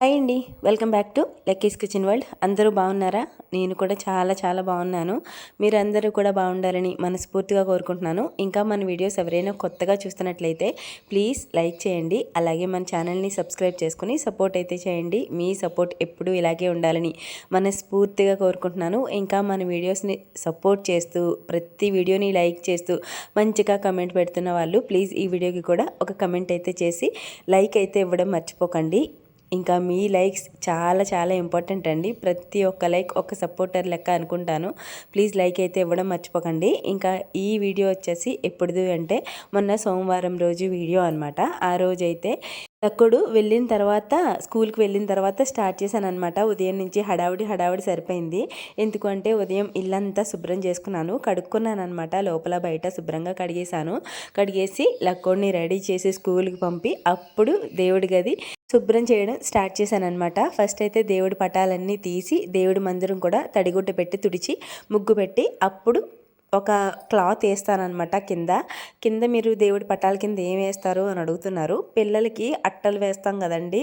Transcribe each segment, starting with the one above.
Hi అండి. Welcome back to Lucky's kitchen world. అందరూ బాగున్నారా? నేను కూడా చాలా చాలా బాగున్నాను. మీరందరూ కూడా బాగుండాలని మనస్ఫూర్తిగా కోరుకుంటున్నాను. ఇంకా మన వీడియోస్ ఎవరైనా కొత్తగా చూస్తున్నట్లయితే ప్లీజ్ లైక్ చేయండి. అలాగే మన ఛానల్ని సబ్స్క్రైబ్ చేసుకుని సపోర్ట్ అయితే చేయండి. మీ సపోర్ట్ ఎప్పుడూ ఇలాగే ఉండాలని మనస్ఫూర్తిగా కోరుకుంటున్నాను. ఇంకా మన వీడియోస్ని సపోర్ట్ చేస్తూ ప్రతి వీడియోని లైక్ చేస్తూ మంచిగా కమెంట్ పెడుతున్న వాళ్ళు ప్లీజ్ ఈ వీడియోకి కూడా ఒక కమెంట్ అయితే చేసి లైక్ అయితే ఇవ్వడం మర్చిపోకండి. ఇంకా మీ లైక్స్ చాలా చాలా ఇంపార్టెంట్ అండి. ప్రతి ఒక్క లైక్ ఒక సపోర్టర్ లెక్క అనుకుంటాను. ప్లీజ్ లైక్ అయితే ఇవ్వడం మర్చిపోకండి. ఇంకా ఈ వీడియో వచ్చేసి ఎప్పుడుది అంటే మొన్న సోమవారం రోజు వీడియో అనమాట ఆ రోజైతే తక్కుడు వెళ్ళిన తర్వాత స్కూల్కి వెళ్ళిన తర్వాత స్టార్ట్ చేశాను అనమాట ఉదయం నుంచి హడావుడి హడావుడి సరిపోయింది. ఎందుకంటే ఉదయం ఇల్లంతా శుభ్రం చేసుకున్నాను. కడుక్కున్నాను అనమాట లోపల బయట శుభ్రంగా కడిగేశాను. కడిగేసి లక్కోడిని రెడీ చేసి స్కూల్కి పంపి అప్పుడు దేవుడి గది శుభ్రం చేయడం స్టార్ట్ చేశాను అనమాట ఫస్ట్ అయితే దేవుడి పటాలన్నీ తీసి దేవుడి మందిరం కూడా తడిగుడ్డ పెట్టి తుడిచి ముగ్గు పెట్టి అప్పుడు ఒక క్లాత్ వేస్తానమాట కింద. కింద మీరు దేవుడి పట్టాల కింద ఏం వేస్తారు అని అడుగుతున్నారు. పిల్లలకి అట్టలు వేస్తాం కదండి.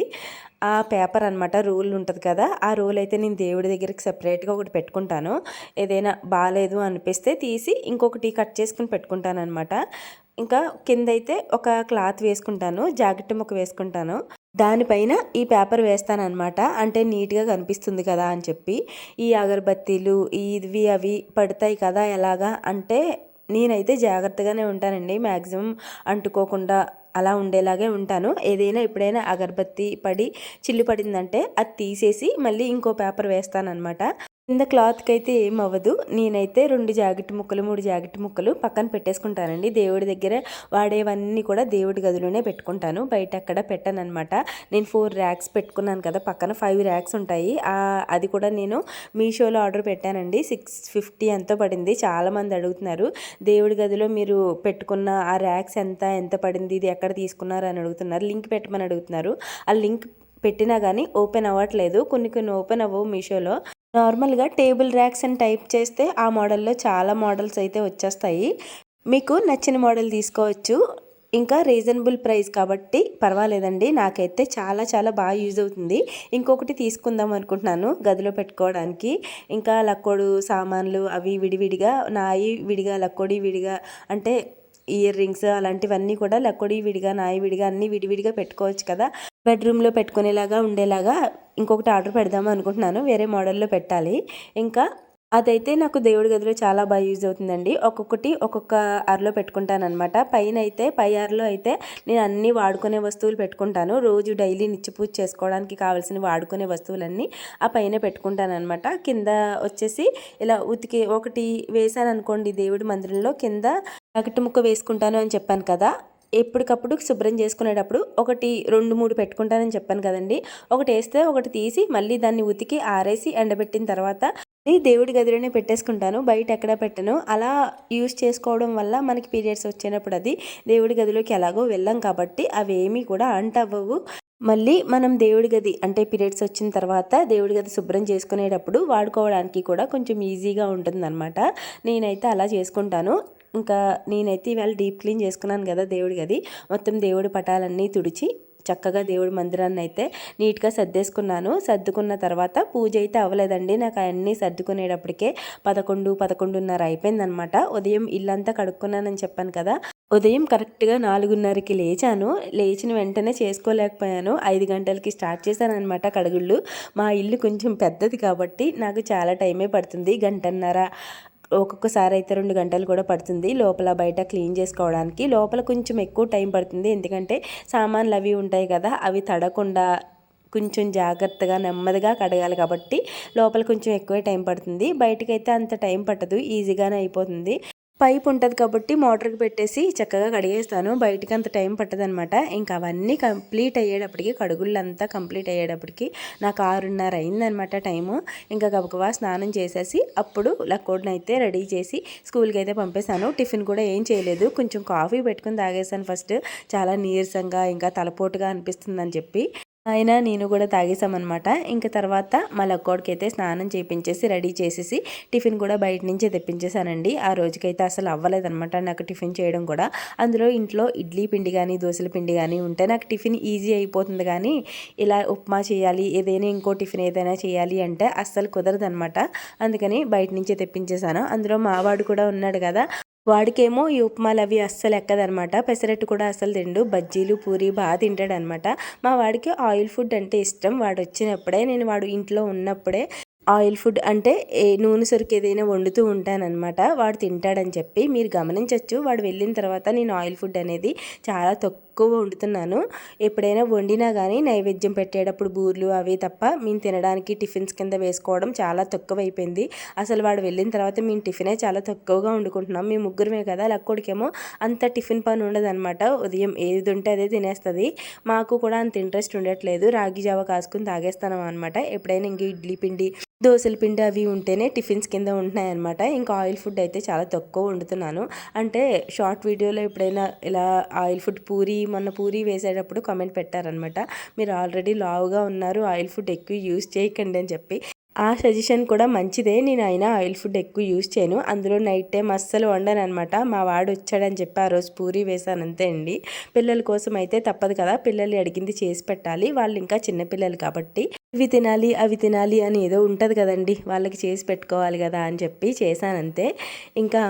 ఆ పేపర్ అనమాట రూల్ ఉంటుంది కదా. ఆ రూల్ అయితే నేను దేవుడి దగ్గరికి సపరేట్గా ఒకటి పెట్టుకుంటాను. ఏదైనా బాగాలేదు అనిపిస్తే తీసి ఇంకొకటి కట్ చేసుకుని పెట్టుకుంటాను అనమాట ఇంకా కింద అయితే ఒక క్లాత్ వేసుకుంటాను. జాకెట్ ముక్క వేసుకుంటాను. దానిపైన ఈ పేపర్ వేస్తానమాట అంటే నీట్గా కనిపిస్తుంది కదా అని చెప్పి. ఈ అగరబత్తీలు ఇవి అవి పడతాయి కదా ఎలాగా? అంటే నేనైతే జాగ్రత్తగానే ఉంటానండి. మ్యాక్సిమం అంటుకోకుండా అలా ఉండేలాగే ఉంటాను. ఏదైనా ఎప్పుడైనా అగరబత్తి పడి చిల్లు పడిందంటే అది తీసేసి మళ్ళీ ఇంకో పేపర్ వేస్తానమాట కింద క్లాత్కి అయితే ఏం అవ్వదు నేనైతే రెండు జాకెట్ ముక్కలు మూడు జాకెట్ ముక్కలు పక్కన పెట్టేసుకుంటానండి. దేవుడి దగ్గర వాడేవన్నీ కూడా దేవుడి గదిలోనే పెట్టుకుంటాను. బయట పెట్టాను పెట్టానమాట నేను ఫోర్ ర్యాక్స్ పెట్టుకున్నాను కదా పక్కన ఫైవ్ ర్యాక్స్ ఉంటాయి. అది కూడా నేను మీషోలో ఆర్డర్ పెట్టానండి. సిక్స్ ఫిఫ్టీ ఎంతో పడింది. చాలామంది అడుగుతున్నారు దేవుడి గదిలో మీరు పెట్టుకున్న ఆ ర్యాక్స్ ఎంత ఎంత పడింది? ఇది ఎక్కడ తీసుకున్నారు? అని అడుగుతున్నారు. లింక్ పెట్టమని అడుగుతున్నారు. ఆ లింక్ పెట్టినా కానీ ఓపెన్ అవ్వట్లేదు. కొన్ని కొన్ని ఓపెన్ అవ్వవు మీషోలో. నార్మల్గా టేబుల్ ర్యాక్స్ అని టైప్ చేస్తే ఆ మోడల్లో చాలా మోడల్స్ అయితే వచ్చేస్తాయి. మీకు నచ్చిన మోడల్ తీసుకోవచ్చు. ఇంకా రీజనబుల్ ప్రైస్ కాబట్టి పర్వాలేదండి. నాకైతే చాలా చాలా బాగా యూజ్ అవుతుంది. ఇంకొకటి తీసుకుందాం అనుకుంటున్నాను గదిలో పెట్టుకోవడానికి. ఇంకా లక్కోడు సామాన్లు అవి విడివిడిగా నాయి విడిగా లక్కోడి విడిగా అంటే ఇయర్ రింగ్స్ అలాంటివన్నీ కూడా లక్కుడి విడిగా నాయి విడిగా అన్నీ విడివిడిగా పెట్టుకోవచ్చు కదా. బెడ్రూమ్లో పెట్టుకునేలాగా ఉండేలాగా ఇంకొకటి ఆర్డర్ పెడదాము అనుకుంటున్నాను వేరే మోడల్లో పెట్టాలి. ఇంకా అదైతే నాకు దేవుడి గదిలో చాలా బాగా యూజ్ అవుతుందండి. ఒక్కొక్కటి ఒక్కొక్క అరలో పెట్టుకుంటానమాట పైన అయితే పై అరలో అయితే నేను అన్ని వాడుకునే వస్తువులు పెట్టుకుంటాను. రోజు డైలీ నిత్యపూజ చేసుకోవడానికి కావాల్సిన వాడుకునే వస్తువులన్నీ ఆ పైన పెట్టుకుంటానమాట కింద వచ్చేసి ఇలా ఉతికి ఒకటి వేసాను అనుకోండి దేవుడి మందిరంలో కింద నగటి ముక్క వేసుకుంటాను అని చెప్పాను కదా. ఎప్పటికప్పుడు శుభ్రం చేసుకునేటప్పుడు ఒకటి రెండు మూడు పెట్టుకుంటానని చెప్పాను కదండి. ఒకటి వేస్తే ఒకటి తీసి మళ్ళీ దాన్ని ఉతికి ఆరేసి ఎండబెట్టిన తర్వాత దేవుడి గదిలోనే పెట్టేసుకుంటాను బయట ఎక్కడ పెట్టను. అలా యూస్ చేసుకోవడం వల్ల మనకి పీరియడ్స్ వచ్చినప్పుడు అది దేవుడి గదిలోకి ఎలాగో వెళ్ళాం కాబట్టి అవేమీ కూడా అంటవ్వవు. మళ్ళీ మనం దేవుడి గది అంటే పీరియడ్స్ వచ్చిన తర్వాత దేవుడి గది శుభ్రం చేసుకునేటప్పుడు వాడుకోవడానికి కూడా కొంచెం ఈజీగా ఉంటుందన్నమాట. నేనైతే అలా చేసుకుంటాను. ఇంకా నేనైతే ఇవాళ డీప్ క్లీన్ చేసుకున్నాను కదా దేవుడి గది. మొత్తం దేవుడి పటాలన్నీ తుడిచి చక్కగా దేవుడి మందిరాన్ని అయితే నీట్గా సర్దేసుకున్నాను. సర్దుకున్న తర్వాత పూజ అయితే అవ్వలేదండి. నాకు అవన్నీ సర్దుకునేటప్పటికే పదకొండు పదకొండున్నర అయిపోయిందనమాట ఉదయం ఇల్లంతా కడుక్కున్నానని చెప్పాను కదా. ఉదయం కరెక్ట్గా నాలుగున్నరకి లేచాను. లేచిన వెంటనే చేసుకోలేకపోయాను. ఐదు గంటలకి స్టార్ట్ చేశాను అనమాట కడుగుళ్ళు. మా ఇల్లు కొంచెం పెద్దది కాబట్టి నాకు చాలా టైమే పడుతుంది. గంటన్నర ఒక్కొక్కసారి అయితే రెండు గంటలు కూడా పడుతుంది. లోపల బయట క్లీన్ చేసుకోవడానికి. లోపల కొంచెం ఎక్కువ టైం పడుతుంది. ఎందుకంటే సామాన్లు అవి ఉంటాయి కదా అవి తడకుండా కొంచెం జాగ్రత్తగా నెమ్మదిగా కడగాలి కాబట్టి లోపల కొంచెం ఎక్కువే టైం పడుతుంది. బయటకైతే అంత టైం పట్టదు. ఈజీగానే అయిపోతుంది. పైప్ ఉంటుంది కాబట్టి మోటార్కి పెట్టేసి చక్కగా కడిగేస్తాను. బయటికి అంత టైం పట్టదనమాట ఇంకా అవన్నీ కంప్లీట్ అయ్యేటప్పటికి కడుగుళ్ళంతా కంప్లీట్ అయ్యేటప్పటికి నాకు ఆరున్నర అయిందనమాట టైము. ఇంకా గబగబా స్నానం చేసేసి అప్పుడు లక్కోడ్ని అయితే రెడీ చేసి స్కూల్కి అయితే పంపేశాను. టిఫిన్ కూడా ఏం చేయలేదు. కొంచెం కాఫీ పెట్టుకుని తాగేసాను ఫస్ట్. చాలా నీరసంగా ఇంకా తలపోటుగా అనిపిస్తుందని చెప్పి. ఆయన నేను కూడా తాగేసామన్నమాట ఇంకా తర్వాత మా లక్కోడికి అయితే స్నానం చేయించేసి రెడీ చేసేసి టిఫిన్ కూడా బయట నుంచే తెప్పించేసానండి ఆ రోజుకైతే అసలు అవ్వలేదన్నమాట నాకు టిఫిన్ చేయడం కూడా. అందులో ఇంట్లో ఇడ్లీ పిండి కానీ దోశల పిండి కానీ ఉంటే నాకు టిఫిన్ ఈజీ అయిపోతుంది కానీ ఇలా ఉప్మా చేయాలి ఏదైనా ఇంకో టిఫిన్ ఏదైనా చేయాలి అంటే అస్సలు కుదరదనమాట అందుకని బయట నుంచే తెప్పించేసాను అందులో మావాడు కూడా ఉన్నాడు కదా వాడికేమో ఈ ఉప్మాలు అవి అస్సలు ఎక్కదనమాట. పెసరట్టు కూడా అస్సలు తిండు. బజ్జీలు పూరి బాగా తింటాడనమాట. మా వాడికి ఆయిల్ ఫుడ్ అంటే ఇష్టం. వాడు వచ్చినప్పుడే నేను వాడు ఇంట్లో ఉన్నప్పుడే ఆయిల్ ఫుడ్ అంటే ఏ నూనె సరుకు ఏదైనా వండుతూ ఉంటానన్నమాట వాడు తింటాడని చెప్పి మీరు గమనించవచ్చు వాడు వెళ్ళిన తర్వాత నేను ఆయిల్ ఫుడ్ అనేది చాలా తక్కువ వండుతున్నాను. ఎప్పుడైనా వండినా కానీ నైవేద్యం పెట్టేటప్పుడు బూర్లు అవి తప్ప మేము తినడానికి టిఫిన్స్ కింద వేసుకోవడం చాలా తక్కువ అయిపోయింది అసలు వాడు వెళ్ళిన తర్వాత మేము టిఫినే చాలా తక్కువగా వండుకుంటున్నాం. మేము ముగ్గురమే కదా లక్కోడికేమో అంత టిఫిన్ పని ఉండదన్నమాట. ఉదయం ఏది ఉంటే అదే తినేస్తుంది. మాకు కూడా అంత ఇంట్రెస్ట్ ఉండట్లేదు. రాగి జావ కాసుకుని తాగేస్తాం అనమాట ఎప్పుడైనా ఇంక ఇడ్లీ పిండి దోశల పిండి అవి ఉంటేనే టిఫిన్స్ కింద ఉంటున్నాయి అనమాట ఇంకా ఆయిల్ ఫుడ్ అయితే చాలా తక్కువ వండుతున్నాను. అంటే షార్ట్ వీడియోలో ఎప్పుడైనా ఇలా ఆయిల్ ఫుడ్ పూరి మొన్న పూరి వేసేటప్పుడు కామెంట్ పెట్టారనమాట మీరు ఆల్రెడీ లావుగా ఉన్నారు ఆయిల్ ఫుడ్ ఎక్కువ యూజ్ చేయకండి అని చెప్పి. ఆ సజెషన్ కూడా మంచిదే. నేను అయినా ఆయిల్ ఫుడ్ ఎక్కువ యూజ్ చేయను. అందులో నైట్ టైం అస్సలు వండను అనమాట మా వాడు వచ్చాడని చెప్పి ఆ రోజు పూరి వేసాను అంతే అండి. పిల్లల కోసం అయితే తప్పదు కదా. పిల్లలు అడిగింది చేసి పెట్టాలి. వాళ్ళు ఇంకా చిన్నపిల్లలు కాబట్టి ఇవి తినాలి అవి తినాలి అని ఏదో ఉంటుంది కదండి. వాళ్ళకి చేసి పెట్టుకోవాలి కదా అని చెప్పి చేశానంతే. ఇంకా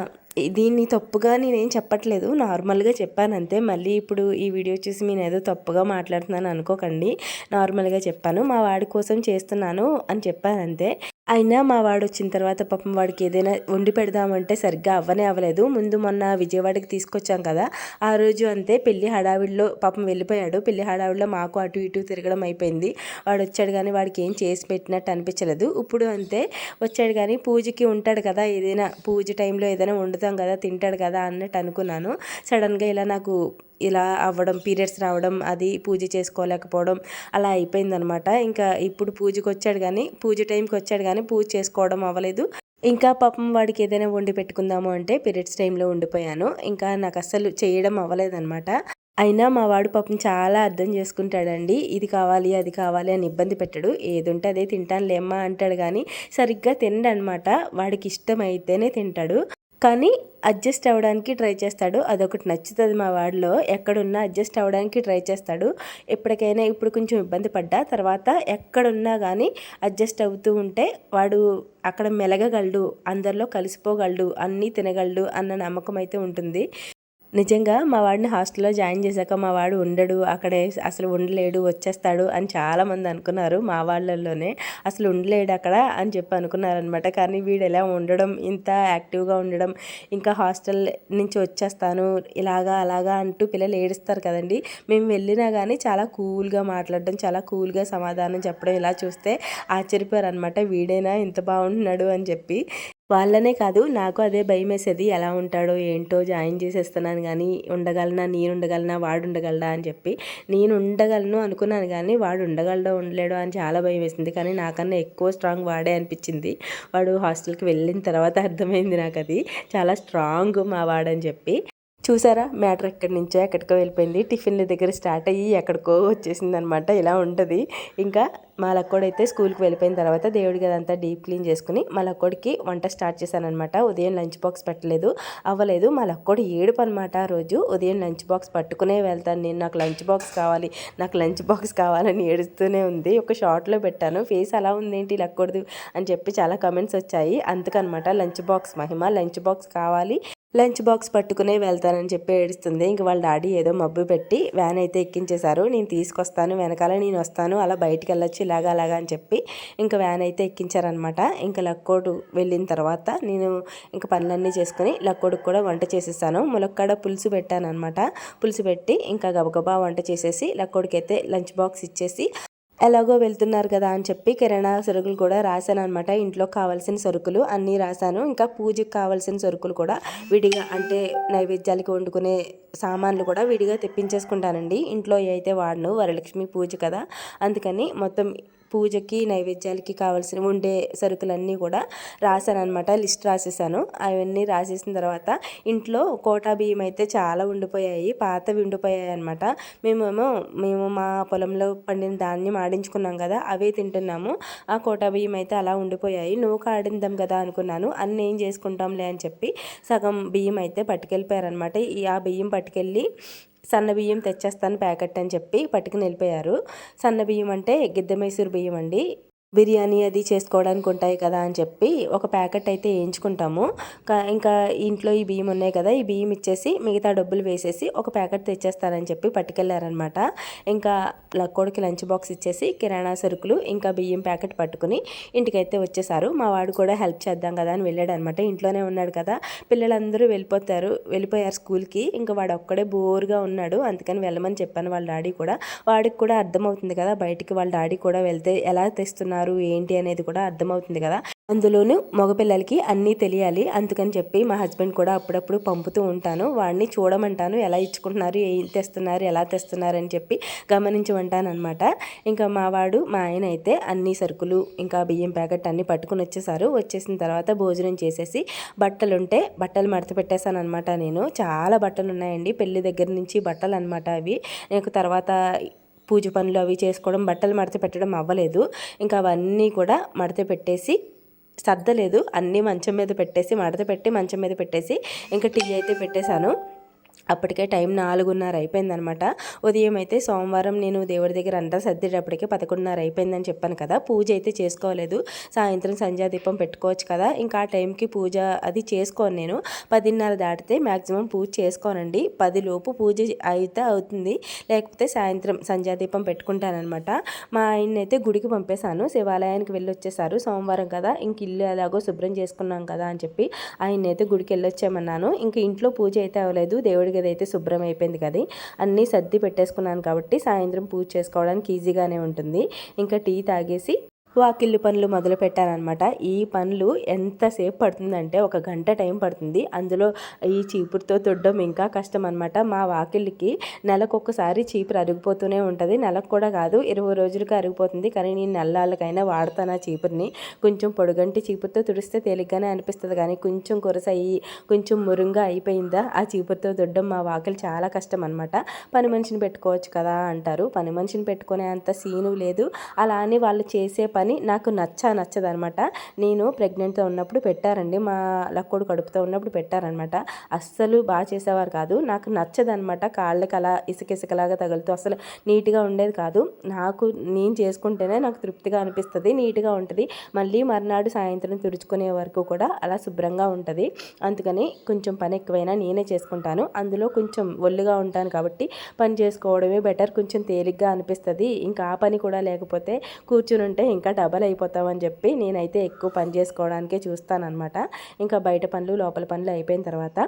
దీన్ని తప్పుగా నేనేం చెప్పట్లేదు. నార్మల్గా చెప్పాను అంతే మళ్ళీ ఇప్పుడు ఈ వీడియో చూసి నేను ఏదో తప్పుగా మాట్లాడుతున్నాను అనుకోకండి. నార్మల్గా చెప్పాను. మా వాడి కోసం చేస్తున్నాను అని చెప్పాను అంతే అయినా మా వాడు వచ్చిన తర్వాత పాపం వాడికి ఏదైనా వండి పెడదామంటే సరిగ్గా అవ్వనే అవ్వలేదు. ముందు మొన్న విజయవాడకి తీసుకొచ్చాం కదా ఆ రోజు అంతే పెళ్ళి హడావిడిలో పాపం వెళ్ళిపోయాడు. పెళ్ళి హడావిడిలో మాకు అటు ఇటు తిరగడం అయిపోయింది. వాడు వచ్చాడు కానీ వాడికి ఏం చేసి పెట్టినట్టు అనిపించలేదు. ఇప్పుడు అంతే వచ్చాడు కానీ పూజకి ఉంటాడు కదా ఏదైనా పూజ టైంలో ఏదైనా వండుతాం కదా తింటాడు కదా అన్నట్టు అనుకున్నాను. సడన్గా ఇలా నాకు ఇలా అవ్వడం పీరియడ్స్ రావడం అది పూజ చేసుకోలేకపోవడం అలా అయిపోయిందనమాట. ఇంకా ఇప్పుడు పూజకి వచ్చాడు కానీ పూజ టైంకి వచ్చాడు కానీ పూజ చేసుకోవడం అవ్వలేదు. ఇంకా పాపం వాడికి ఏదైనా వండి పెట్టుకుందాము అంటే పీరియడ్స్ టైంలో ఉండిపోయాను. ఇంకా నాకు అస్సలు చేయడం అవ్వలేదన్నమాట. అయినా మా వాడు పాపం చాలా అర్థం చేసుకుంటాడండి. ఇది కావాలి అది కావాలి అని ఇబ్బంది పెట్టడు. ఏదుంటే అదే తింటాను లేమ్మా అంటాడు కానీ సరిగ్గా తినడనమాట వాడికి ఇష్టమైతేనే తింటాడు. కానీ అడ్జస్ట్ అవ్వడానికి ట్రై చేస్తాడు. అదొకటి నచ్చుతుంది మా వాడిలో. ఎక్కడున్నా అడ్జస్ట్ అవ్వడానికి ట్రై చేస్తాడు. ఎప్పటికైనా ఇప్పుడు కొంచెం ఇబ్బంది పడ్డా తర్వాత ఎక్కడున్నా కానీ అడ్జస్ట్ అవుతూ ఉంటే వాడు అక్కడ మెలగగలడు అందరిలో కలిసిపోగలడు అన్నీ తినగలడు అన్న నమ్మకం అయితే ఉంటుంది. నిజంగా మా వాడిని హాస్టల్లో జాయిన్ చేశాక మా వాడు ఉండడు అక్కడే అసలు ఉండలేడు వచ్చేస్తాడు అని చాలామంది అనుకున్నారు మా వాళ్ళల్లోనే. అసలు ఉండలేడు అక్కడ అని చెప్పి అనుకున్నారనమాట. కానీ వీడు ఎలా ఉండడం ఇంత యాక్టివ్గా ఉండడం ఇంకా హాస్టల్ నుంచి వచ్చేస్తాను ఇలాగా అలాగా అంటూ పిల్లలు ఏడుస్తారు కదండి. మేము వెళ్ళినా కానీ చాలా కూల్గా మాట్లాడడం చాలా కూల్గా సమాధానం చెప్పడం ఇలా చూస్తే ఆశ్చర్యపోయారు అనమాట వీడైనా ఇంత బాగుంటున్నాడు అని చెప్పి. వాళ్ళనే కాదు నాకు అదే భయం వేసేది ఎలా ఉంటాడో ఏంటో జాయిన్ చేసేస్తున్నాను కానీ ఉండగలనా నేను ఉండగలనా వాడు ఉండగలడా అని చెప్పి నేను ఉండగలను అనుకున్నాను కానీ వాడు ఉండగలడో ఉండలేడో అని చాలా భయం వేసింది కానీ నాకన్నా ఎక్కువ స్ట్రాంగ్ వాడే అనిపించింది. వాడు హాస్టల్కి వెళ్ళిన తర్వాత అర్థమైంది నాకు అది చాలా స్ట్రాంగ్ మా వాడని చెప్పి. చూసారా? మ్యాటర్ ఎక్కడి నుంచో ఎక్కడికో వెళ్ళిపోయింది. టిఫిన్ల దగ్గర స్టార్ట్ అయ్యి ఎక్కడికో వచ్చేసింది అనమాట ఇలా ఉంటుంది. ఇంకా మా లక్కోడైతే స్కూల్కి వెళ్ళిపోయిన తర్వాత దేవుడి గదంతా డీప్ క్లీన్ చేసుకుని మా లక్కోడికి వంట స్టార్ట్ చేశానమాట ఉదయం లంచ్ బాక్స్ పెట్టలేదు. అవ్వలేదు. మా లక్కోడు ఏడుపు అనమాట రోజు. ఉదయం లంచ్ బాక్స్ పట్టుకునే వెళ్తాను నేను. నాకు లంచ్ బాక్స్ కావాలి. నాకు లంచ్ బాక్స్ కావాలని ఏడుస్తూనే ఉంది. ఒక షార్ట్లో పెట్టాను. ఫేస్ అలా ఉందేంటి లక్కూడదు? అని చెప్పి చాలా కమెంట్స్ వచ్చాయి. అందుకనమాట లంచ్ బాక్స్ మహిమ. లంచ్ బాక్స్ కావాలి. లంచ్ బాక్స్ పట్టుకునే వెళ్తానని చెప్పి ఏడుస్తుంది. ఇంక వాళ్ళ డాడీ ఏదో మబ్బు పెట్టి వ్యాన్ అయితే ఎక్కించేశారు. నేను తీసుకొస్తాను వెనకాల నేను వస్తాను అలా బయటికి వెళ్ళొచ్చు ఇలాగా అలాగా అని చెప్పి ఇంకా వ్యాన్ అయితే ఎక్కించారనమాట ఇంకా లక్కోడు వెళ్ళిన తర్వాత నేను ఇంకా పనులన్నీ చేసుకుని లక్కోడికి కూడా వంట చేసేసాను. ములక్కాడ పులుసు పెట్టాను అనమాట పులుసు పెట్టి ఇంకా గబగబా వంట చేసేసి లక్కోడికి అయితే లంచ్ బాక్స్ ఇచ్చేసి ఎలాగో వెళ్తున్నారు కదా అని చెప్పి కిరాణా సరుకులు కూడా రాశాను అనమాట ఇంట్లో కావాల్సిన సరుకులు అన్నీ రాశాను. ఇంకా పూజకి కావాల్సిన సరుకులు కూడా విడిగా అంటే నైవేద్యాలకి వండుకునే సామాన్లు కూడా విడిగా తెప్పించేసుకుంటానండి. ఇంట్లో అయితే వాడను వరలక్ష్మి పూజ కదా అందుకని మొత్తం పూజకి నైవేద్యాలకి కావాల్సిన ఉండే సరుకులన్నీ కూడా రాశాను అనమాట లిస్ట్ రాసేసాను. అవన్నీ రాసేసిన తర్వాత ఇంట్లో కోటా బియ్యం అయితే చాలా ఉండిపోయాయి పాతవి ఉండిపోయాయి అనమాట మేమేమో మేము మా పొలంలో పండిన ధాన్యం ఆడించుకున్నాం కదా అవే తింటున్నాము. ఆ కోటా బియ్యం అయితే అలా ఉండిపోయాయి. నువ్వు ఆడిందాం కదా అనుకున్నాను. అన్నీ ఏం చేసుకుంటాంలే అని చెప్పి సగం బియ్యం అయితే పట్టుకెళ్ళిపోయారనమాట ఈ ఆ బియ్యం పట్టుకెళ్ళి సన్న బియ్యం తెచ్చేస్తాను ప్యాకెట్ అని చెప్పి పట్టుకుని వెళ్ళిపోయారు. సన్న బియ్యం అంటే గిద్దె మైసూర్ బియ్యం అండి. బిర్యానీ అది చేసుకోవడానికి ఉంటాయి కదా అని చెప్పి ఒక ప్యాకెట్ అయితే వేయించుకుంటాము. ఇంకా ఇంట్లో ఈ బియ్యం ఉన్నాయి కదా ఈ బియ్యం ఇచ్చేసి మిగతా డబ్బులు వేసేసి ఒక ప్యాకెట్ తెచ్చేస్తారని చెప్పి పట్టుకెళ్ళారనమాట ఇంకా లక్కోడికి లంచ్ బాక్స్ ఇచ్చేసి కిరాణా సరుకులు ఇంకా బియ్యం ప్యాకెట్ పట్టుకుని ఇంటికైతే వచ్చేసారు. మా వాడు కూడా హెల్ప్ చేద్దాం కదా అని వెళ్ళాడు అనమాట ఇంట్లోనే ఉన్నాడు కదా. పిల్లలందరూ వెళ్ళిపోతారు వెళ్ళిపోయారు స్కూల్కి. ఇంకా వాడు ఒక్కడే బోర్గా ఉన్నాడు. అందుకని వెళ్ళమని చెప్పాను వాళ్ళ డాడీ కూడా. వాడికి కూడా అర్థమవుతుంది కదా బయటికి వాళ్ళ డాడీ కూడా వెళ్తే ఎలా తెస్తున్నారు ఉన్నారు ఏంటి అనేది కూడా అర్థమవుతుంది కదా. అందులోనూ మగపిల్లలకి అన్నీ తెలియాలి. అందుకని చెప్పి మా హస్బెండ్ కూడా అప్పుడప్పుడు పంపుతూ ఉంటాను. వాడిని చూడమంటాను ఎలా ఇచ్చుకుంటున్నారు ఏం తెస్తున్నారు ఎలా తెస్తున్నారు అని చెప్పి గమనించమంటాను అనమాట ఇంకా మా వాడు మా ఆయన అయితే అన్ని సరుకులు ఇంకా బియ్యం ప్యాకెట్ అన్నీ పట్టుకుని వచ్చేసారు. వచ్చేసిన తర్వాత భోజనం చేసేసి బట్టలు ఉంటే బట్టలు మడత పెట్టేశాను అనమాట నేను. చాలా బట్టలు ఉన్నాయండి పెళ్ళి దగ్గర నుంచి బట్టలు అనమాట అవి. నాకు తర్వాత పూజ పనులు అవి చేసుకోవడం బట్టలు మడత పెట్టడం అవ్వలేదు. ఇంకా అవన్నీ కూడా మడత పెట్టేసి సర్దలేదు. అన్నీ మంచం మీద పెట్టేసి మడత పెట్టి మంచం మీద పెట్టేసి ఇంకా టీ అయితే పెట్టేశాను. అప్పటికే టైం నాలుగున్నర అయిపోయిందనమాట. ఉదయం అయితే సోమవారం నేను దేవుడి దగ్గర అంతా సర్దేటప్పటికే పదకొండున్నర అయిపోయిందని చెప్పాను కదా. పూజ అయితే చేసుకోలేదు. సాయంత్రం సంధ్యాదీపం పెట్టుకోవచ్చు కదా. ఇంకా ఆ టైంకి పూజ అది చేసుకోను నేను. పదిన్నర దాటితే మ్యాక్సిమం పూజ చేసుకోనండి. పదిలోపు పూజ అయితే అవుతుంది. లేకపోతే సాయంత్రం సంధ్యాదీపం పెట్టుకుంటానమాట మా ఆయన అయితే గుడికి పంపేశాను. శివాలయానికి వెళ్ళి వచ్చేసారు సోమవారం కదా. ఇంక ఇల్లు ఎలాగో శుభ్రం చేసుకున్నాం కదా అని చెప్పి ఆయన అయితే గుడికి వెళ్ళొచ్చామన్నాను ఇంక ఇంట్లో పూజ అయితే అవ్వలేదు. దేవుడికి గది అయితే శుభ్రం అయిపోయింది కదా అన్నీ సర్ది పెట్టేసుకున్నాను కాబట్టి సాయంత్రం పూజ చేసుకోవడానికి ఈజీగానే ఉంటుంది. ఇంకా టీ తాగేసి వాకిళ్ళు పనులు మొదలు పెట్టారనమాట ఈ పనులు ఎంతసేపు పడుతుందంటే ఒక గంట టైం పడుతుంది. అందులో ఈ చీపురుతో తొడ్డం ఇంకా కష్టం అనమాట మా వాకిళ్ళకి నెలకొకసారి చీపురు అరిగిపోతూనే ఉంటుంది. నెలకు కూడా కాదు ఇరవై రోజులకి అరిగిపోతుంది. కానీ నేను నెలలకైనా వాడతాను ఆ చీపురుని. కొంచెం పొడుగంటి చీపురుతో తుడిస్తే తేలిగ్గానే అనిపిస్తుంది. కానీ కొంచెం కురసయ్యి కొంచెం మురుంగా అయిపోయిందా ఆ చీపురుతో తొడ్డం మా వాకిలు చాలా కష్టం అనమాట పని మనిషిని పెట్టుకోవచ్చు కదా అంటారు. పని మనిషిని పెట్టుకునే అంత సీను లేదు. అలా అని వాళ్ళు చేసే పని కానీ నాకు నచ్చ నచ్చదనమాట. నేను ప్రెగ్నెంట్తో ఉన్నప్పుడు పెట్టారండి. మా లక్కోడు కడుపుతో ఉన్నప్పుడు పెట్టారనమాట. అస్సలు బాగా చేసేవారు కాదు. నాకు నచ్చదనమాట. కాళ్ళకి అలా ఇసుకిసుకలాగా తగులుతూ అసలు నీట్గా ఉండేది కాదు. నాకు నేను చేసుకుంటేనే నాకు తృప్తిగా అనిపిస్తుంది నీట్గా ఉంటుంది. మళ్ళీ మర్నాడు సాయంత్రం తుడుచుకునే వరకు కూడా అలా శుభ్రంగా ఉంటుంది. అందుకని కొంచెం పని ఎక్కువైనా నేనే చేసుకుంటాను. అందులో కొంచెం ఒళ్ళుగా ఉంటాను కాబట్టి పని చేసుకోవడమే బెటర్. కొంచెం తేలిగ్గా అనిపిస్తుంది. ఇంకా ఆ పని కూడా లేకపోతే కూర్చుని ఉంటే ఇంకా డబల్ అయిపోతామని చెప్పి నేనైతే ఎక్కువ పని చేసుకోవడానికే చూస్తానమాట ఇంకా బయట పనులు లోపల పనులు అయిపోయిన తర్వాత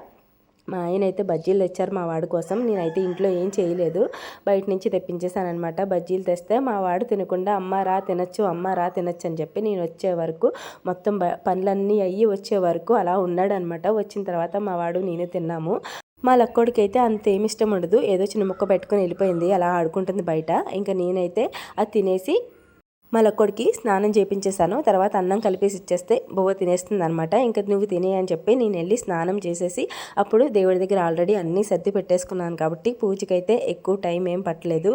మా ఆయన అయితే బజ్జీలు తెచ్చారు మా వాడి కోసం. నేనైతే ఇంట్లో ఏం చేయలేదు. బయట నుంచి తెప్పించేశానమాట బజ్జీలు తెస్తే మా వాడు తినకుండా అమ్మ రా తినచ్చు అమ్మ రా తినచ్చు అని చెప్పి నేను వచ్చే వరకు మొత్తం పనులన్నీ అయ్యి వచ్చే వరకు అలా ఉన్నాడనమాట వచ్చిన తర్వాత మా వాడు నేను తిన్నాము. మా లక్కోడికి అయితే అంత ఏమి ఇష్టం ఉండదు. ఏదో చిన్న ముక్క పెట్టుకొని వెళ్ళిపోయింది. అలా ఆడుకుంటుంది బయట. ఇంకా నేనైతే అది తినేసి మా లక్కోడికి స్నానం చేపించేశాను. తర్వాత అన్నం కలిపేసి ఇచ్చేస్తే బువ్వ తినేస్తుంది అనమాట ఇంకా నువ్వు తినే అని చెప్పి నేను వెళ్ళి స్నానం చేసేసి అప్పుడు దేవుడి దగ్గర ఆల్రెడీ అన్నీ సర్ది పెట్టేసుకున్నాను కాబట్టి పూజకైతే ఎక్కువ టైం ఏం పట్టలేదు.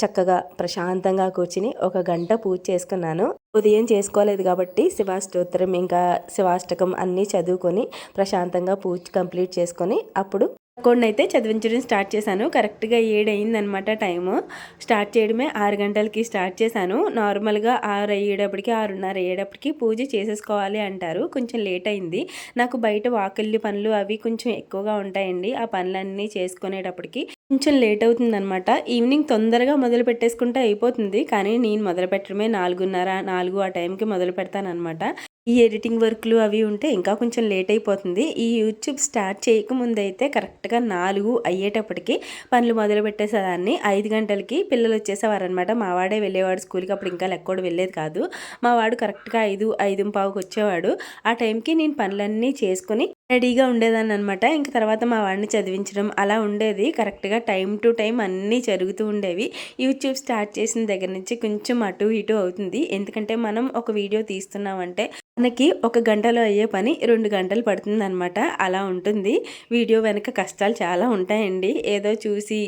చక్కగా ప్రశాంతంగా కూర్చుని ఒక గంట పూజ చేసుకున్నాను. ఉదయం చేసుకోలేదు కాబట్టి శివాష్టోత్తరం ఇంకా శివాష్టకం అన్నీ చదువుకొని ప్రశాంతంగా పూజ కంప్లీట్ చేసుకొని అప్పుడు కొన్ని అయితే చదివించడం స్టార్ట్ చేశాను. కరెక్ట్గా ఏడు అయిందనమాట టైము. స్టార్ట్ చేయడమే ఆరు గంటలకి స్టార్ట్ చేశాను. నార్మల్గా ఆరు అయ్యేటప్పటికి ఆరున్నర అయ్యేటప్పటికి పూజ చేసేసుకోవాలి అంటారు. కొంచెం లేట్ అయింది. నాకు బయట వాకిల్లి పనులు అవి కొంచెం ఎక్కువగా ఉంటాయండి. ఆ పనులన్నీ చేసుకునేటప్పటికి కొంచెం లేట్ అవుతుందనమాట ఈవినింగ్ తొందరగా మొదలు పెట్టేసుకుంటే అయిపోతుంది. కానీ నేను మొదలు పెట్టడమే నాలుగున్నర నాలుగు ఆ టైంకి మొదలు పెడతానమాట ఈ ఎడిటింగ్ వర్క్లు అవి ఉంటే ఇంకా కొంచెం లేట్ అయిపోతుంది. ఈ యూట్యూబ్ స్టార్ట్ చేయకముందు అయితే కరెక్ట్గా నాలుగు అయ్యేటప్పటికి పనులు మొదలు పెట్టేసేదాన్ని. ఐదు గంటలకి పిల్లలు వచ్చేసేవారనమాట మా వాడే వెళ్ళేవాడు స్కూల్కి అప్పుడు ఇంకా లెక్కోడు వెళ్ళేది కాదు. మా వాడు కరెక్ట్గా ఐదు ఐదు పావుకి వచ్చేవాడు. ఆ టైంకి నేను పనులన్నీ చేసుకుని రెడీగా ఉండేదాన్ని అనమాట ఇంక తర్వాత మా వాడిని చదివించడం అలా ఉండేది. కరెక్ట్గా టైం టు టైం అన్నీ జరుగుతూ ఉండేవి. యూట్యూబ్ స్టార్ట్ చేసిన దగ్గర నుంచి కొంచెం అటు ఇటు అవుతుంది. ఎందుకంటే మనం ఒక వీడియో తీస్తున్నామంటే మనకి ఒక గంటలో అయ్యే పని రెండు గంటలు పడుతుంది అనమాట అలా ఉంటుంది. వీడియో వెనక కష్టాలు చాలా ఉంటాయండి. ఏదో చూసి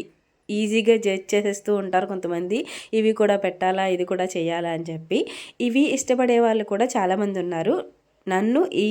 ఈజీగా జడ్జ్ చేసేస్తూ ఉంటారు కొంతమంది. ఇవి కూడా పెట్టాలా ఇది కూడా చేయాలా అని చెప్పి. ఇవి ఇష్టపడే వాళ్ళు కూడా చాలామంది ఉన్నారు. నన్ను ఈ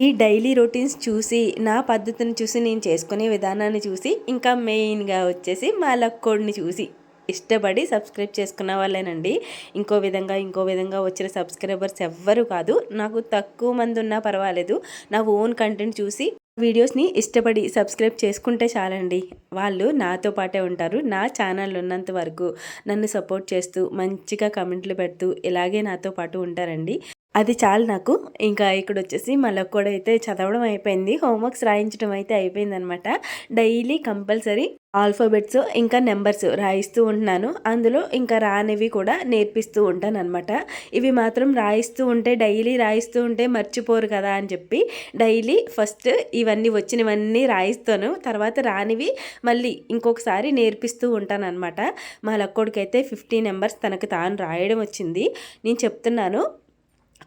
ఈ డైలీ రొటీన్స్ చూసి నా పద్ధతిని చూసి నేను చేసుకునే విధానాన్ని చూసి ఇంకా మెయిన్గా వచ్చేసి మా లక్కోడిని చూసి. ఇష్టపడి సబ్స్క్రైబ్ చేసుకున్న వాళ్ళేనండి. ఇంకో విధంగా ఇంకో విధంగా వచ్చిన సబ్స్క్రైబర్స్ ఎవ్వరు కాదు. నాకు తక్కువ మంది ఉన్నా పర్వాలేదు. నా ఓన్ కంటెంట్ చూసి వీడియోస్ని ఇష్టపడి సబ్స్క్రైబ్ చేసుకుంటే చాలండి. వాళ్ళు నాతో పాటే ఉంటారు. నా ఛానల్ ఉన్నంత వరకు నన్ను సపోర్ట్ చేస్తూ మంచిగా కమెంట్లు పెడుతూ ఇలాగే నాతో పాటు ఉంటారండి. అది చాలు నాకు. ఇంకా ఇక్కడ వచ్చేసి మళ్ళీ కూడా అయితే చదవడం అయిపోయింది. హోంవర్క్స్ రాయించడం అయితే అయిపోయిందనమాట. డైలీ కంపల్సరీ ఆల్ఫాబెట్స్ ఇంకా నెంబర్స్ రాయిస్తూ ఉంటున్నాను. అందులో ఇంకా రానివి కూడా నేర్పిస్తూ ఉంటాను అనమాట ఇవి మాత్రం రాయిస్తూ ఉంటే డైలీ రాయిస్తూ ఉంటే మర్చిపోరు కదా అని చెప్పి డైలీ ఫస్ట్ ఇవన్నీ వచ్చినవన్నీ రాయిస్తాను. తర్వాత రానివి మళ్ళీ ఇంకొకసారి నేర్పిస్తూ ఉంటాను అనమాట మా లక్కోడికైతే ఫిఫ్టీ నెంబర్స్ తనకు తాను రాయడం వచ్చింది. నేను చెప్తున్నాను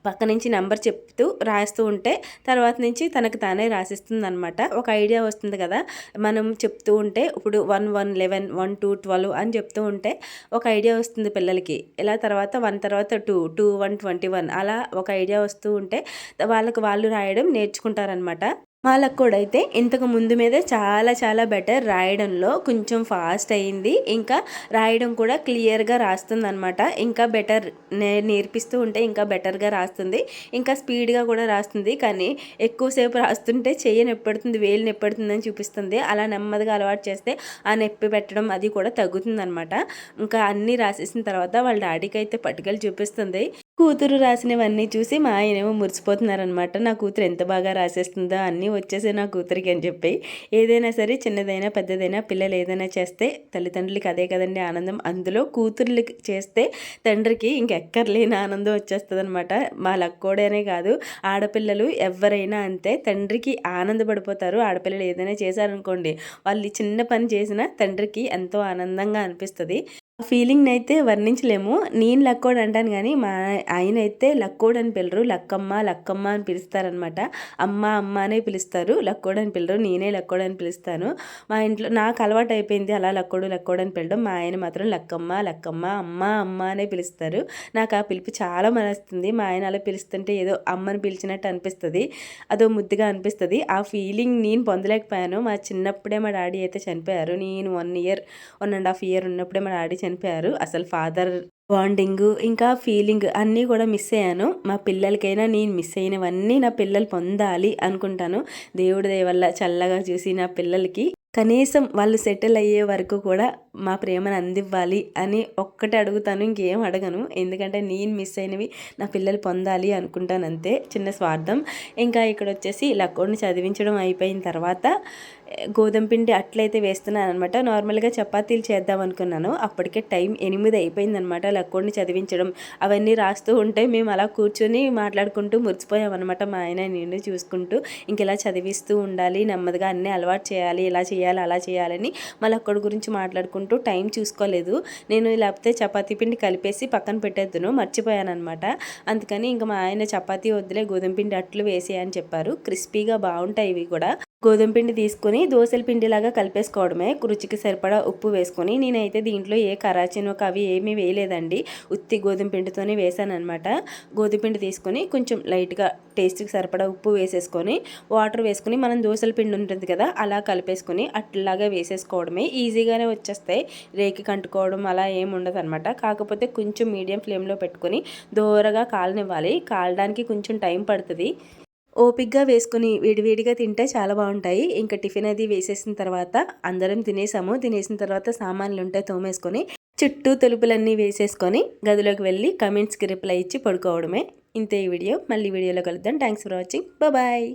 పక్క నుంచి నెంబర్ చెప్తూ రాస్తూ ఉంటే తర్వాత నుంచి తనకు తానే రాసిస్తుంది అనమాట ఒక ఐడియా వస్తుంది కదా మనం చెప్తూ ఉంటే ఇప్పుడు one one eleven one two twelve అని చెప్తూ ఉంటే ఒక ఐడియా వస్తుంది పిల్లలకి. ఇలా తర్వాత వన్ తర్వాత two two one twenty one అలా ఒక ఐడియా వస్తూ ఉంటే వాళ్ళకి వాళ్ళు రాయడం నేర్చుకుంటారనమాట అయితే ఇంతకు ముందు మీద చాలా చాలా బెటర్ రాయడంలో కొంచెం ఫాస్ట్ అయింది ఇంకా రాయడం కూడా క్లియర్గా రాస్తుంది అనమాట ఇంకా బెటర్ నేర్పిస్తూ ఉంటే ఇంకా బెటర్గా రాస్తుంది. ఇంకా స్పీడ్గా కూడా రాస్తుంది. కానీ ఎక్కువసేపు రాస్తుంటే చెయ్యి నొప్పెడుతుంది వేలు నొప్పెడుతుంది అని చూపిస్తుంది. అలా నెమ్మదిగా అలవాటు చేస్తే ఆ నొప్పి పెట్టడం అది కూడా తగ్గుతుంది అనమాట ఇంకా అన్నీ రాసేసిన తర్వాత వాళ్ళ డాడీకి అయితే పట్టుకలు చూపిస్తుంది. కూతురు రాసినవన్నీ చూసి మా ఆయనేమో మురిసిపోతున్నారనమాట నా కూతురు ఎంత బాగా రాసేస్తుందో అన్నీ వచ్చేసే నా కూతురికి అని చెప్పి. ఏదైనా సరే చిన్నదైనా పెద్దదైనా పిల్లలు ఏదైనా చేస్తే తల్లిదండ్రులకి అదే కదండి ఆనందం. అందులో కూతుర్లకి చేస్తే తండ్రికి ఇంకెక్కర్లేని ఆనందం వచ్చేస్తుంది అనమాట మా కాదు ఆడపిల్లలు ఎవరైనా అంతే తండ్రికి ఆనందపడిపోతారు. ఆడపిల్లలు ఏదైనా చేశారనుకోండి వాళ్ళు చిన్న పని చేసినా తండ్రికి ఎంతో ఆనందంగా అనిపిస్తుంది. ఫీలింగ్ని అయితే వర్ణించలేము. నేను లక్కోడు అంటాను కానీ మా ఆయన అయితే లక్కోడు అని పిలరు. లక్కమ్మ లక్కమ్మ అని పిలుస్తారనమాట. అమ్మ అమ్మ అనే పిలుస్తారు. లక్కోడు అని పిల్లరు నేనే లక్కోడు అని పిలుస్తాను. మా ఇంట్లో నాకు అలవాటు అయిపోయింది అలా లక్కోడు లక్కోడు అని పిలడం. మా ఆయన మాత్రం లక్కమ్మ లక్కమ్మ అమ్మ అమ్మ అనే పిలుస్తారు. నాకు ఆ పిలుపు చాలా మనస్తుంది. మా ఆయన అలా పిలుస్తుంటే ఏదో అమ్మని పిలిచినట్టు అనిపిస్తుంది. అదో ముద్దుగా అనిపిస్తుంది. ఆ ఫీలింగ్ నేను పొందలేకపోయాను. మా చిన్నప్పుడే మా డాడీ అయితే చనిపోయారు. నేను one year one and half year ఉన్నప్పుడే మా డాడీ చనిపోయారు. అసలు ఫాదర్ బాండింగ్ ఇంకా ఫీలింగ్ అన్నీ కూడా మిస్ అయ్యాను. మా పిల్లలకైనా నేను మిస్ అయినవన్నీ నా పిల్లలు పొందాలి అనుకుంటాను. దేవుడి వల్ల చల్లగా చూసి నా పిల్లలకి కనీసం వాళ్ళు సెటిల్ అయ్యే వరకు కూడా మా ప్రేమను అందివ్వాలి అని ఒక్కటి అడుగుతాను ఇంకేం అడగను. ఎందుకంటే నేను మిస్ అయినవి నా పిల్లలు పొందాలి అనుకుంటాను అంతే చిన్న స్వార్థం. ఇంకా ఇక్కడ వచ్చేసి లక్కోడిని చదివించడం అయిపోయిన తర్వాత గోధుమ పిండి అట్లయితే వేస్తున్నాను అనమాట నార్మల్గా చపాతీలు చేద్దాం అనుకున్నాను. అప్పటికే టైం ఎనిమిది అయిపోయిందనమాట లక్కోడిని చదివించడం. అవన్నీ రాస్తూ ఉంటే మేము అలా కూర్చొని మాట్లాడుకుంటూ మురిచిపోయామన్నమాట మా ఆయన నేను చూసుకుంటూ. ఇంక ఇలా చదివిస్తూ ఉండాలి నెమ్మదిగా అన్నీ అలవాటు చేయాలి ఇలా చేయాలి అలా చేయాలని మళ్ళీ అక్కడి గురించి మాట్లాడుకుంటూ టైం చూసుకోలేదు. నేను లేకపోతే చపాతీ పిండి కలిపేసి పక్కన పెట్టేద్దును మర్చిపోయాను అనమాట అందుకని ఇంకా మా ఆయన చపాతీ వద్దులే గోధుమ పిండి అట్లు వేసేయని చెప్పారు. క్రిస్పీగా బాగుంటాయి ఇవి కూడా. గోధుమ పిండి తీసుకొని దోశల పిండిలాగా కలిపేసుకోవడమే. రుచికి సరిపడా ఉప్పు వేసుకొని నేనైతే దీంట్లో ఏ కరాచినో అవి ఏమీ వేయలేదండి. ఉత్తి గోధుమ పిండితోనే వేసాను అనమాట గోధుమ పిండి తీసుకొని కొంచెం లైట్గా టేస్ట్కి సరిపడా ఉప్పు వేసేసుకొని వాటర్ వేసుకొని మనం దోశల పిండి ఉంటుంది కదా అలా కలిపేసుకొని అట్లాగా వేసేసుకోవడమే. ఈజీగానే వచ్చేస్తాయి. రేకి కంటుకోవడం అలా ఏమి ఉండదు అనమాట కాకపోతే కొంచెం మీడియం ఫ్లేమ్లో పెట్టుకొని దూరగా కాలనివ్వాలి. కాలడానికి కొంచెం టైం పడుతుంది. ఓపిక్గా వేసుకుని వేడివేడిగా తింటే చాలా బాగుంటాయి. ఇంకా టిఫిన్ అది వేసేసిన తర్వాత అందరం తినేసాము. తినేసిన తర్వాత సామాన్లు ఉంటే తోమేసుకొని చుట్టూ తలుపులన్నీ వేసేసుకొని గదిలోకి వెళ్ళి కమెంట్స్కి రిప్లై ఇచ్చి పడుకోవడమే. ఇంతే ఈ వీడియో. మళ్ళీ వీడియోలో కలుద్దాం. Thanks for watching. బాయ్.